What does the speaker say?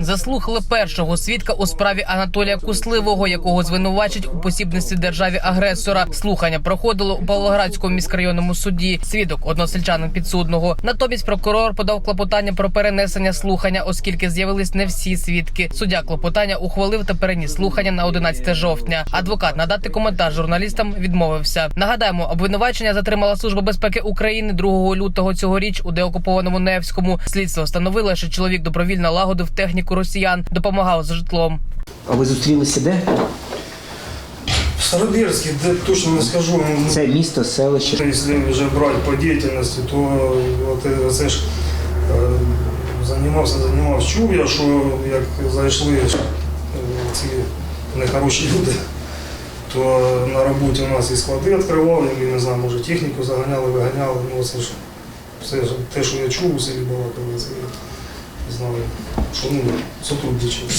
Заслухали першого свідка у справі Анатолія Кусливого, якого звинувачать у посібництві державі агресора. Слухання проходило у Павлоградському міськрайонному суді. Свідок односельчанин підсудного. Натомість прокурор подав клопотання про перенесення слухання, оскільки з'явились не всі свідки. Суддя клопотання ухвалив та переніс слухання на 11 жовтня. Адвокат надати коментар журналістам відмовився. Нагадаємо, обвинувачення затримала служба безпеки України 2 лютого цьогоріч у деокупованому Невському. Слідство встановило, що чоловік добровільно лагодив техніку росіян, допомагав з житлом. А ви зустрілися де? В Старобірській, де точно не скажу. Це місто, селище. Якщо вже брати по діяльності, то от це ж е, займався, займався. Чув я, що як зайшли е, ці нехороші люди, то на роботі у нас і склади відкривали, і не знаю, може техніку заганяли, виганяли. Ну це ж все ж те, що я чув у селі це я знаю, що ну, сотрудничали.